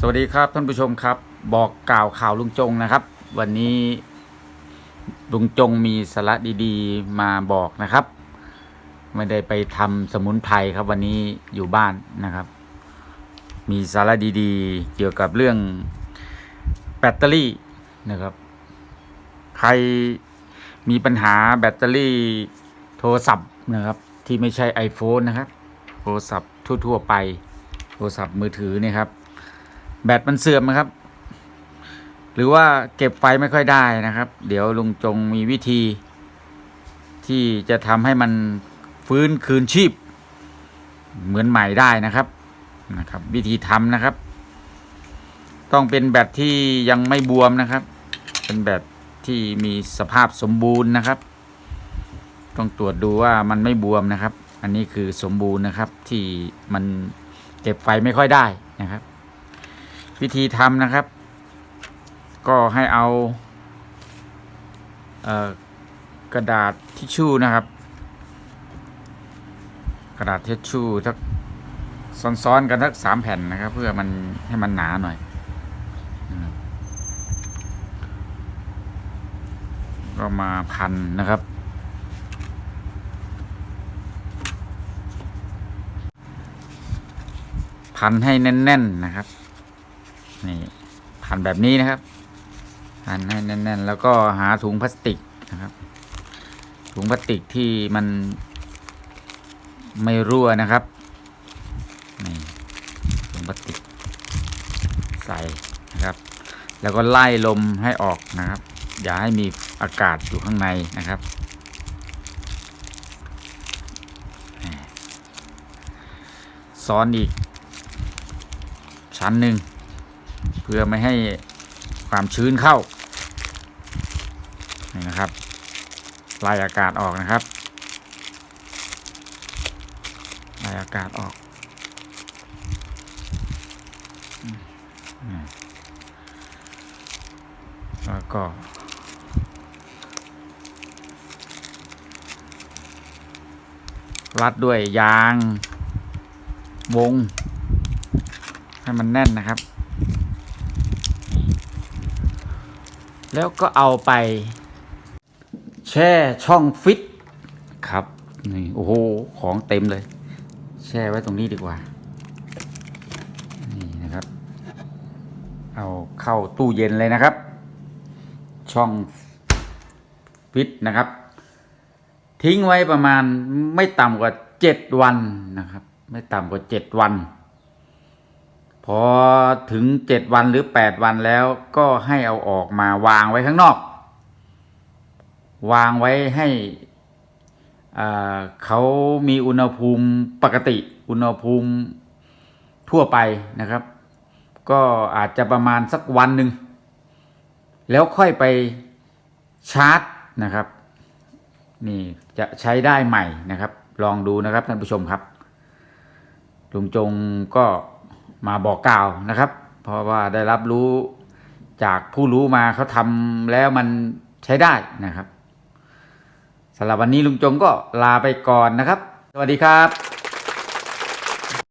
สวัสดีครับท่านผู้ชมครับ บอกกล่าวข่าวลุงจงนะครับ วันนี้ลุงจงมีสาระดีๆมาบอกนะครับ ไม่ได้ไปทำสมุนไพรครับ วันนี้อยู่บ้านนะครับ มีสาระดีๆ เกี่ยวกับเรื่องแบตเตอรี่นะครับ ใครมีปัญหาแบตเตอรี่โทรศัพท์นะครับ ที่ไม่ใช่ iPhone นะครับ โทรศัพท์ทั่ว ๆ ไปโทรศัพท์มือถือเนี่ยครับ แบตมันเสื่อมนะครับ หรือว่าเก็บไฟไม่ค่อยได้นะครับ เดี๋ยวลุงจงมีวิธี ที่จะทำให้มันฟื้นคืนชีพ เหมือนใหม่ได้นะครับนะครับ วิธีทำนะครับ ต้องเป็นแบตที่ยังไม่บวมนะครับ เป็นแบตที่มีสภาพสมบูรณ์นะครับ ต้องตรวจดูว่ามันไม่บวมนะครับ อันนี้คือสมบูรณ์นะครับที่มันเก็บไฟไม่ค่อยได้นะครับ วิธีทำนะครับ ก็ให้เอาเออกระดาษทิชชู่นะครับ กระดาษทิชชู่ทักซ้อนๆกันทักสามแผ่นนะครับ เพื่อมันให้มันหนาหน่อยก็มาพันนะครับ พันให้แน่น ๆ นะครับ นี่พันแบบนี้นะครับพันให้แน่นๆ แล้วก็หาถุงพลาสติกนะครับ ถุงพลาสติกที่มันไม่รั่วนะครับนี่ถุงพลาสติกใส่นะครับ แล้วก็ไล่ลมให้ออกนะครับ อย่าให้มีอากาศอยู่ข้างในนะครับซ้อนอีกชั้นหนึ่ง เพื่อไม่ให้ความชื้นเข้านี่นะครับไล่อากาศออกนะครับไล่อากาศออกแล้วก็รัดด้วยยางวง ให้มันแน่นนะครับ แล้วก็เอาไป แช่ช่องฟิตครับนี่โอ้โหของเต็มเลย แช่ไว้ตรงนี้ดีกว่า นี่นะครับ เอาเข้าตู้เย็นเลยนะครับ ช่องฟิตนะครับ ทิ้งไว้ประมาณไม่ต่ำกว่าเจ็ดวันนะครับ ไม่ต่ำกว่าเจ็ดวัน พอถึงเจ็ดวันหรือแปดวันแล้วก็ให้เอาออกมาวางไว้ข้างนอก วางไว้ให้เขามีอุณหภูมิปกติ อุณหภูมิทั่วไปนะครับ ก็อาจจะประมาณสักวันหนึ่งแล้วค่อยไปชาร์จนะครับ นี่จะใช้ได้ใหม่นะครับ ลองดูนะครับท่านผู้ชมครับลุงจงก็ มาบอกกล่าวนะครับ เพราะว่าได้รับรู้จากผู้รู้มาเขาทำแล้วมันใช้ได้นะครับสำหรับวันนี้ลุงจงก็ลาไปก่อนนะครับ สวัสดีครับ